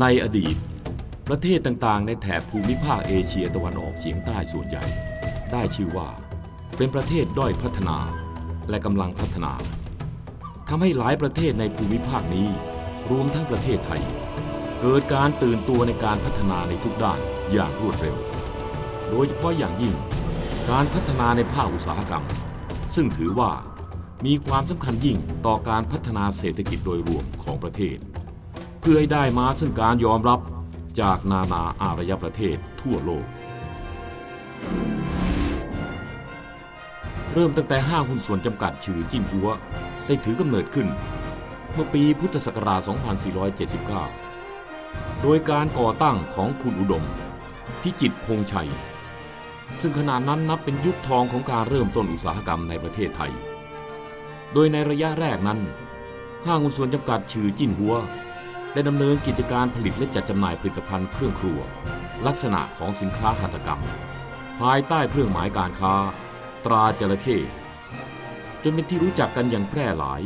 ในอดีต ประเทศต่างๆ ในแถบภูมิภาคเอเชียตะวันออกเฉียงใต้ส่วนใหญ่ ได้ชื่อว่า เป็นประเทศด้อยพัฒนาและกำลังพัฒนาทำให้หลายประเทศในภูมิภาคนี้ รวมทั้งประเทศไทย เกิดการตื่นตัวในการพัฒนาในทุกด้านอย่างรวดเร็ว โดยเฉพาะอย่างยิ่ง การพัฒนาในภาคอุตสาหกรรม ซึ่งถือว่ามีความสำคัญยิ่งต่อการพัฒนาเศรษฐกิจโดยรวมของประเทศ เพื่อให้ได้มาซึ่งการยอมรับจากนานาอารยประเทศทั่วโลก เริ่มตั้งแต่ห้างหุ้นส่วนจำกัดชื่อจิ้นหัว ได้ถือกำเนิดขึ้น เมื่อปีพุทธศักราช 2479 โดยการก่อตั้งของคุณอุดม พิจิตพงชัย ซึ่งขณะนั้นนับเป็นยุคทองของการเริ่มต้นอุตสาหกรรมในประเทศไทย โดยในระยะแรกนั้น ห้างหุ้นส่วนจำกัดชื่อจิ้นหัว ได้ดำเนินกิจการผลิตและจัดจำหน่ายผลิตภัณฑ์เครื่องครัว ลักษณะของสินค้าหัตถกรรม ภายใต้เครื่องหมายการค้า ตราจระเข้จนเป็นที่รู้จักกันอย่างแพร่หลาย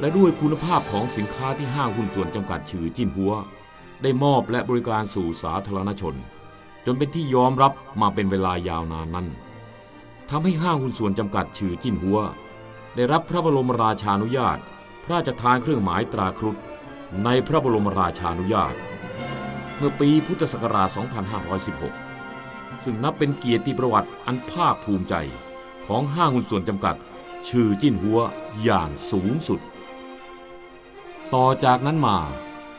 และด้วยคุณภาพของสินค้าที่ห้างหุ้นส่วนจำกัดชื่อจิ้นหัว ได้มอบและบริการสู่สาธารณชน จนเป็นที่ยอมรับมาเป็นเวลายาวนานนั้นทำให้ห้างหุ้นส่วนจำกัดชื่อจิ้นหัว ได้รับพระบรมราชานุญาต พระราชทานเครื่องหมายตราครุฑ ในพระบรมราชานุญาต เมื่อปีพุทธศักราช 2516 ซึ่งนับเป็นเกียรติประวัติอันภาคภูมิใจของห้างหุ้นส่วนจำกัด ชื่อจิ้นหัวอย่างสูงสุด ต่อจากนั้นมา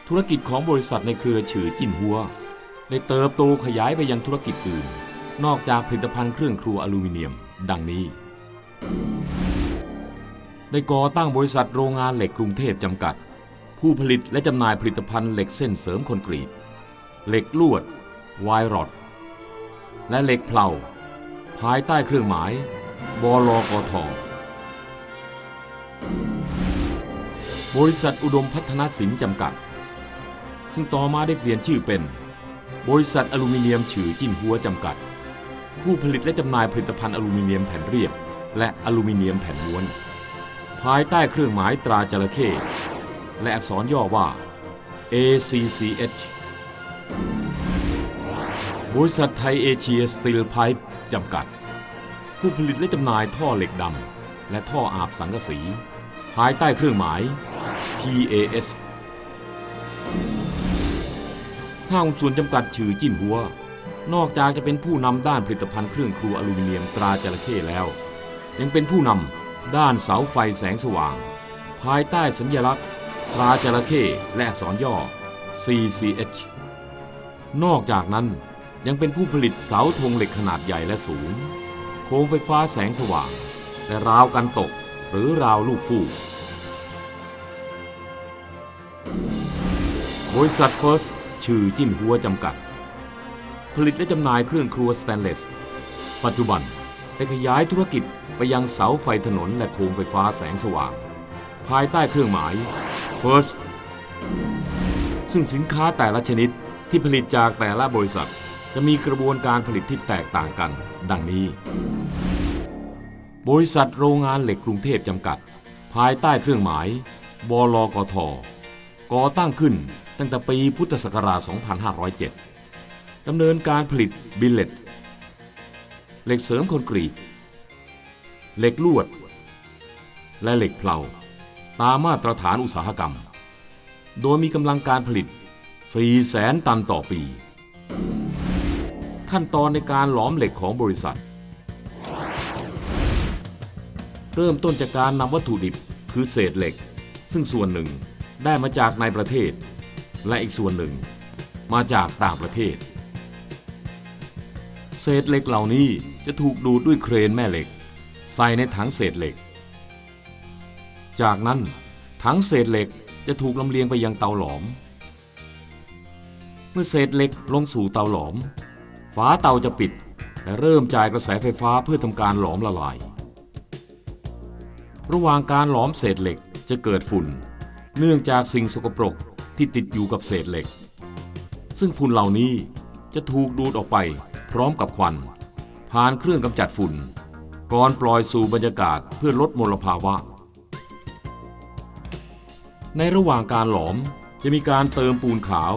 ธุรกิจของบริษัทในเครือชื่อจิ้นหัว ได้เติบโตขยายไปยังธุรกิจอื่น นอกจากผลิตภัณฑ์เครื่องครัวอลูมิเนียม ดังนี้ ได้ก่อตั้งบริษัทโรงงานเหล็กกรุงเทพจำกัด ผู้ผลิตและจำหน่ายผลิตภัณฑ์เหล็กเส้นเสริมคอนกรีต เหล็กลวดไวรอด และเหล็กเพลาภายใต้เครื่องหมายบลกท บริษัทอุดมพัฒนสินจำกัด ซึ่งต่อมาได้เปลี่ยนชื่อเป็น บริษัทอลูมิเนียมฉือจิ้นหัวจำกัด ผู้ผลิตและจำหน่ายผลิตภัณฑ์อลูมิเนียมแผ่นเรียบ และอลูมิเนียมแผ่นม้วน ภายใต้เครื่องหมายตราจระเข้ และอักษรย่อว่า ACCH บริษัทไทยเอเชียสตีลไพป์จำกัด ผู้ผลิตและจำหน่ายท่อเหล็กดำและท่ออาบสังกะสี ภายใต้เครื่องหมาย TAS ห้างส่วนจำกัดชื่อจิ้นหัว นอกจากจะเป็นผู้นำด้านผลิตภัณฑ์เครื่องครัวอลูมิเนียมตราจระเข้แล้ว ยังเป็นผู้นำด้านเสาไฟแสงสว่าง ภายใต้สัญลักษณ์ ตราจระเข้และอักษรย่อ CCH นอกจากนั้นยังเป็นผู้ผลิตเสาธงเหล็กขนาดใหญ่และสูง โคมไฟฟ้าแสงสว่าง และราวกันตกหรือราวลูกฟูกบริษัทเฟิร์สชื่อจิ้นหัวจำกัด ผลิตและจำหน่ายเครื่องครัวสแตนเลส ปัจจุบันได้ขยายธุรกิจไปยังเสาไฟถนนและโคมไฟฟ้าแสงสว่าง ภายใต้เครื่องหมาย First ซึ่งสินค้าแต่ละชนิดที่ผลิตจากแต่ละบริษัท จะมีกระบวนการผลิตที่แตกต่างกัน ดังนี้ บริษัทโรงงานเหล็กกรุงเทพจำกัด ภายใต้เครื่องหมาย บลกท ก่อตั้งขึ้นตั้งแต่ปีพุทธศักราช 2507 ดำเนินการผลิตบิลเลตเหล็กเสริมคอนกรีต เหล็กลวด และเหล็กเพลา ตามมาตรฐานอุตสาหกรรม โดยมีกำลังการผลิต4แสนตันต่อปี ขั้นตอนในการหลอมเหล็กของบริษัท เริ่มต้นจากการนำวัตถุดิบคือเศษเหล็ก ซึ่งส่วนหนึ่งได้มาจากในประเทศ และอีกส่วนหนึ่ง มาจากต่างประเทศ เศษเหล็กเหล่านี้จะถูกดูดด้วยเครนแม่เหล็ก ใส่ในถังเศษเหล็ก จากนั้นถังเศษเหล็กจะถูกลำเลียงไปยังเตาหลอม เมื่อเศษเหล็กลงสู่เตาหลอม ฝาเตาจะปิดและเริ่มจ่ายกระแสไฟฟ้าเพื่อทำการหลอมละลาย ระหว่างการหลอมเศษเหล็กจะเกิดฝุ่น เนื่องจากสิ่งสกปรกที่ติดอยู่กับเศษเหล็ก ซึ่งฝุ่นเหล่านี้จะถูกดูดออกไปพร้อมกับควัน ผ่านเครื่องกำจัดฝุ่น ก่อนปล่อยสู่บรรยากาศเพื่อลดมลภาวะ ในระหว่างการหลอมจะมีการเติมปูนขาว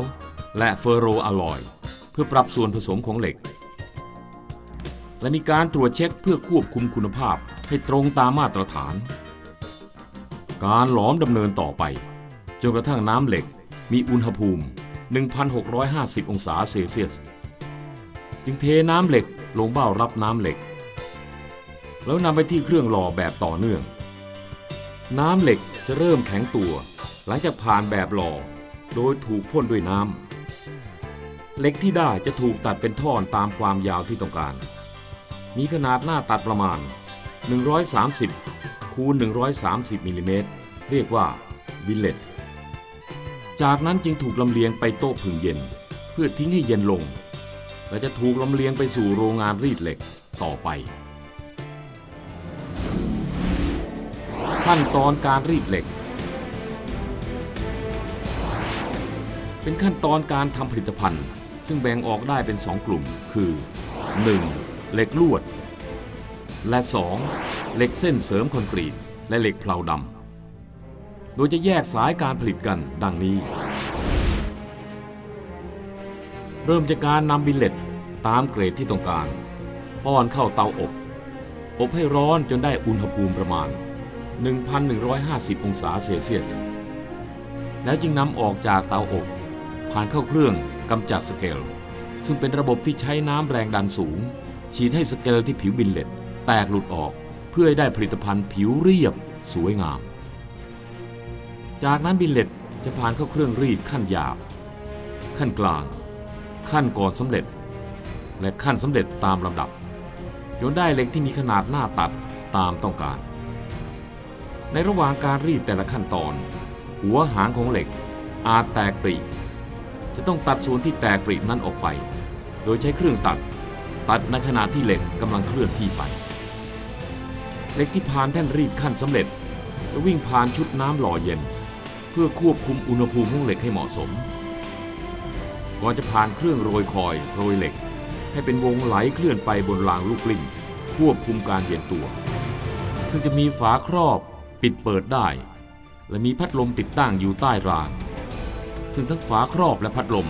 และเฟอร์โรอะลอย เพื่อปรับส่วนผสมของเหล็ก และมีการตรวจเช็คเพื่อควบคุมคุณภาพให้ตรงตามมาตรฐาน การหลอมดำเนินต่อไปจนกระทั่งน้ำเหล็กมีอุณหภูมิ 1,650 องศาเซลเซียส จึงเทน้ำเหล็กลงเบ้ารับน้ำเหล็ก แล้วนำไปที่เครื่องหล่อแบบต่อเนื่อง น้ำเหล็กจะเริ่มแข็งตัว หลังจากผ่านแบบหล่อ โดยถูกพ่นด้วยน้ำเหล็กที่ได้จะถูกตัดเป็นท่อนตามความยาวที่ต้องการ มีขนาดหน้าตัดประมาณ 130คูณ130มิลลิเมตรเรียกว่าวิลเลตจากนั้นจึงถูกลำเลียงไปโต๊ะผึ่งเย็น เพื่อทิ้งให้เย็นลง และจะถูกลำเลียงไปสู่โรงงานรีดเหล็กต่อไป ขั้นตอนการรีดเหล็ก เป็นขั้นตอนการทำผลิตภัณฑ์ ซึ่งแบ่งออกได้เป็น 2 กลุ่ม คือ 1. เหล็กลวด และ 2. เหล็กเส้นเสริมคอนกรีต และเหล็กเพลาดำโดยจะแยกสายการผลิตกันดังนี้ เริ่มจากการนำบิลเลตตามเกรดที่ต้องการป้อนเข้าเตาอบ อบให้ร้อนจนได้อุณหภูมิประมาณ 1,150 องศาเซลเซียส แล้วจึงนำออกจากเตาอบ ผ่านเข้าเครื่องกำจัดสเกล ซึ่งเป็นระบบที่ใช้น้ำแรงดันสูง ฉีดให้สเกลที่ผิวบิลเลตแตกหลุดออก เพื่อให้ได้ผลิตภัณฑ์ผิวเรียบสวยงาม จากนั้นบิลเลตจะผ่านเข้าเครื่องรีดขั้นหยาบ ขั้นกลาง ขั้นก่อนสำเร็จ และขั้นสำเร็จตามลำดับจนได้เหล็กที่มีขนาดหน้าตัดตามต้องการ ในระหว่างการรีดแต่ละขั้นตอน หัวหางของเหล็กอาจแตกปริ จะต้องตัดส่วนที่แตกปรินั้นออกไป โดยใช้เครื่องตัด ตัดในขณะที่เหล็กกำลังเคลื่อนที่ไป เหล็กที่ผ่านแท่นรีดขั้นสำเร็จ จะวิ่งผ่านชุดน้ำหล่อเย็น เพื่อควบคุมอุณหภูมิของเหล็กให้เหมาะสม ก่อนจะผ่านเครื่องโรยคอยโรยเหล็ก ให้เป็นวงไหลเคลื่อนไปบนรางลูกกลิ้งควบคุมการเย็นตัว ซึ่งจะมีฝาครอบปิดเปิดได้ และมีพัดลมติดตั้งอยู่ใต้ราง ซึ่งทั้งฝาครอบและพัดลม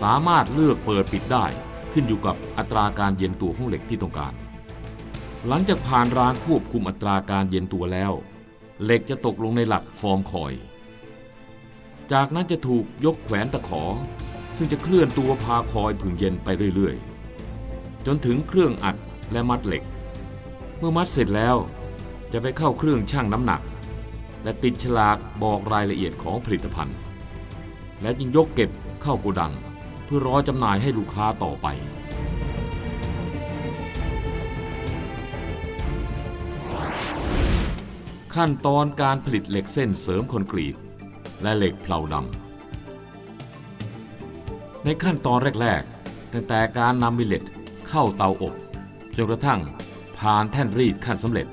สามารถเลือกเปิดปิดได้ ขึ้นอยู่กับอัตราการเย็นตัวของเหล็กที่ต้องการ หลังจากผ่านรางควบคุมอัตราการเย็นตัวแล้ว เหล็กจะตกลงในหลักฟอร์มคอย จากนั้นจะถูกยกแขวนตะขอ ซึ่งจะเคลื่อนตัวพาคอยผึ่งเย็นไปเรื่อยๆ จนถึงเครื่องอัดและมัดเหล็ก เมื่อมัดเสร็จแล้วจะไปเข้าเครื่องชั่งน้ำหนัก และติดฉลากบอกรายละเอียดของผลิตภัณฑ์ และจึงยกเก็บเข้าโกดัง เพื่อรอจำหน่ายให้ลูกค้าต่อไป ขั้นตอนการผลิตเหล็กเส้นเสริมคอนกรีต และเหล็กเพลาดำในขั้นตอนแรกๆ ตั้งแต่การนำบิลเลตเข้าเตาอบจนกระทั่งผ่านแท่นรีดขั้นสำเร็จ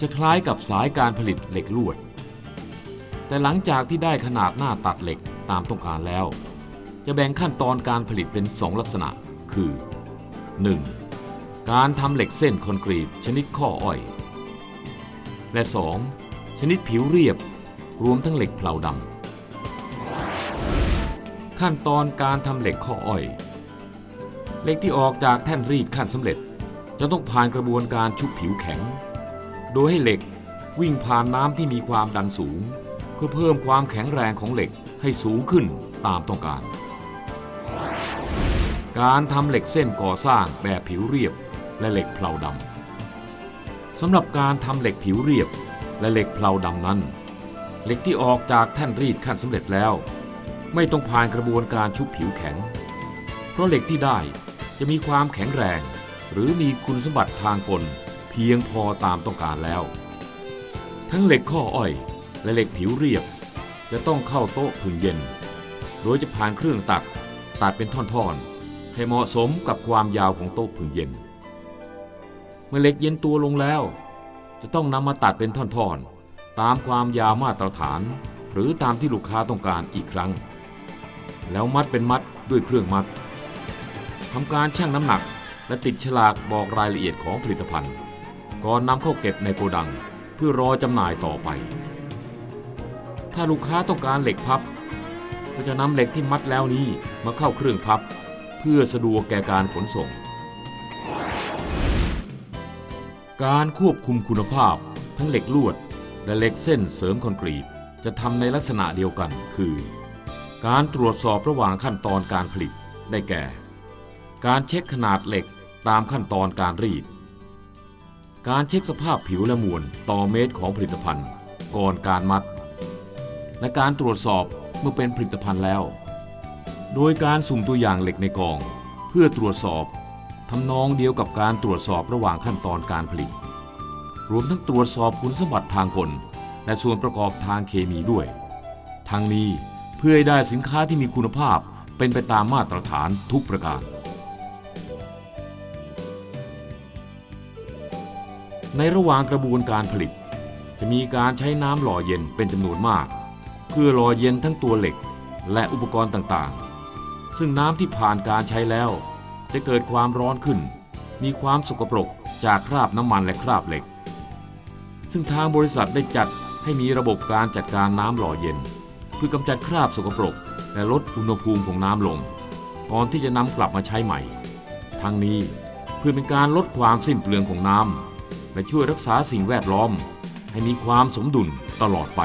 จะคล้ายกับสายการผลิตเหล็กลวด แต่หลังจากที่ได้ขนาดหน้าตัดเหล็ก ตามต้องการแล้ว จะแบ่งขั้นตอนการผลิตเป็น 2 ลักษณะ คือ 1. การทำเหล็กเส้นคอนกรีตชนิดข้ออ้อย และ 2. ชนิดผิวเรียบ รวมทั้งเหล็กเพลาดำขั้นตอนการทำเหล็กข้ออ้อย เหล็กที่ออกจากแท่นรีดขั้นสำเร็จ จะต้องผ่านกระบวนการชุบผิวแข็ง โดยให้เหล็กวิ่งผ่านน้ำที่มีความดันสูง พื่อเพิ่มความแข็งแรงของเหล็กให้สูงขึ้นตามต้องการ การทำเหล็กเส้นก่อสร้างแบบผิวเรียบและเหล็กเพลาดำสำหรับการทำเหล็กผิวเรียบและเหล็กเพลาดำนั้น เหล็กที่ออกจากแท่นรีดขั้นสำเร็จแล้ว ไม่ต้องผ่านกระบวนการชุบผิวแข็ง เพราะเหล็กที่ได้จะมีความแข็งแรง หรือมีคุณสมบัติทางกลเพียงพอตามต้องการแล้ว ทั้งเหล็กข้ออ้อย และเหล็กผิวเรียบ จะต้องเข้าโต๊ะผึ่งเย็น โดยจะผ่านเครื่องตัดตัดเป็นท่อนๆ ให้เหมาะสมกับความยาวของโต๊ะผึ่งเย็น เมื่อเหล็กเย็นตัวลงแล้ว จะต้องนำมาตัดเป็นท่อนๆ ตามความยาวมาตรฐาน หรือตามที่ลูกค้าต้องการอีกครั้ง แล้วมัดเป็นมัดด้วยเครื่องมัดทำการชั่งน้ำหนักและติดฉลากบอกรายละเอียดของผลิตภัณฑ์ ก่อนนำเข้าเก็บในโกดังเพื่อรอจำหน่ายต่อไป ถ้าลูกค้าต้องการเหล็กพับ ก็จะนำเหล็กที่มัดแล้วนี้มาเข้าเครื่องพับ เพื่อสะดวกแก่การขนส่ง การควบคุมคุณภาพ ทั้งเหล็กลวด และเหล็กเส้นเสริมคอนกรีตจะทำในลักษณะเดียวกันคือ การตรวจสอบระหว่างขั้นตอนการผลิตได้แก่ การเช็คขนาดเหล็กตามขั้นตอนการรีด การเช็คสภาพผิวและมวลต่อเมตรของผลิตภัณฑ์ ก่อนการมัด และการตรวจสอบเมื่อเป็นผลิตภัณฑ์แล้ว โดยการสุ่มตัวอย่างเหล็กในกอง เพื่อตรวจสอบทำนองเดียวกับการตรวจสอบระหว่างขั้นตอนการผลิต รวมทั้งตรวจสอบคุณสมบัติทางกล และส่วนประกอบทางเคมีด้วย ทั้งนี้เพื่อให้ได้สินค้าที่มีคุณภาพเป็นไปตามมาตรฐานทุกประการ ในระหว่างกระบวนการผลิต จะมีการใช้น้ำหล่อเย็นเป็นจำนวนมาก เพื่อหล่อเย็นทั้งตัวเหล็กและอุปกรณ์ต่างๆ ซึ่งน้ำที่ผ่านการใช้แล้ว จะเกิดความร้อนขึ้น มีความสกปรกจากคราบน้ำมันและคราบเหล็ก ซึ่งทางบริษัทได้จัดให้มีระบบการจัดการน้ำหล่อเย็น เพื่อกำจัดคราบสกปรก และลดอุณหภูมิของน้ำลง ก่อนที่จะนำกลับมาใช้ใหม่ ทั้งนี้เพื่อเป็นการลดความสิ้นเปลืองของน้ำและช่วยรักษาสิ่งแวดล้อม ให้มีความสมดุลตลอดไป